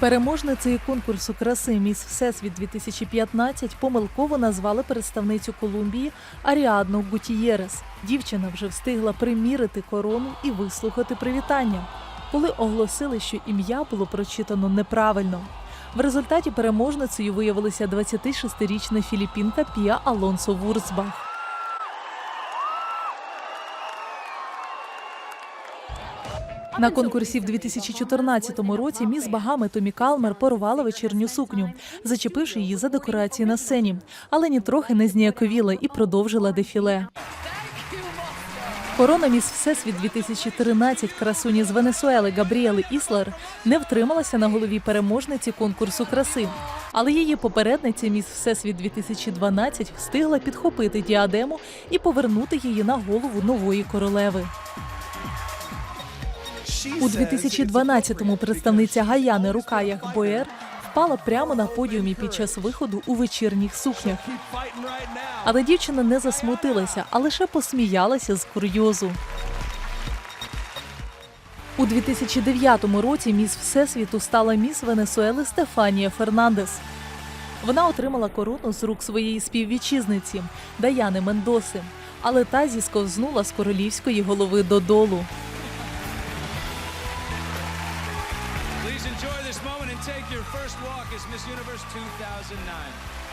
Переможницею конкурсу краси Міс Всесвіт 2015 помилково назвали представницю Колумбії Аріадну Гутієрес. Дівчина вже встигла примірити корону і вислухати привітання, коли оголосили, що ім'я було прочитано неправильно. В результаті переможницею виявилася 26-річна філіппінка Пія Алонсо Вурцбах. На конкурсі в 2014 році міс Багами Томі Калмер порвала вечірню сукню, зачепивши її за декорації на сцені, але нітрохи не зніяковіла і продовжила дефіле. Корона міс Всесвіт 2013 красуні з Венесуели Габріели Іслер не втрималася на голові переможниці конкурсу краси, але її попередниця міс Всесвіт 2012 встигла підхопити діадему і повернути її на голову нової королеви. У 2012-му представниця Гаяни Рукаях Боєр впала прямо на подіумі під час виходу у вечірніх сукнях. Але дівчина не засмутилася, а лише посміялася з курйозу. У 2009 році міс Всесвіту стала міс Венесуели Стефанія Фернандес. Вона отримала корону з рук своєї співвітчизниці Даяни Мендоси, але та зісковзнула з королівської голови додолу. Please enjoy this moment and take your first walk as Miss Universe 2009.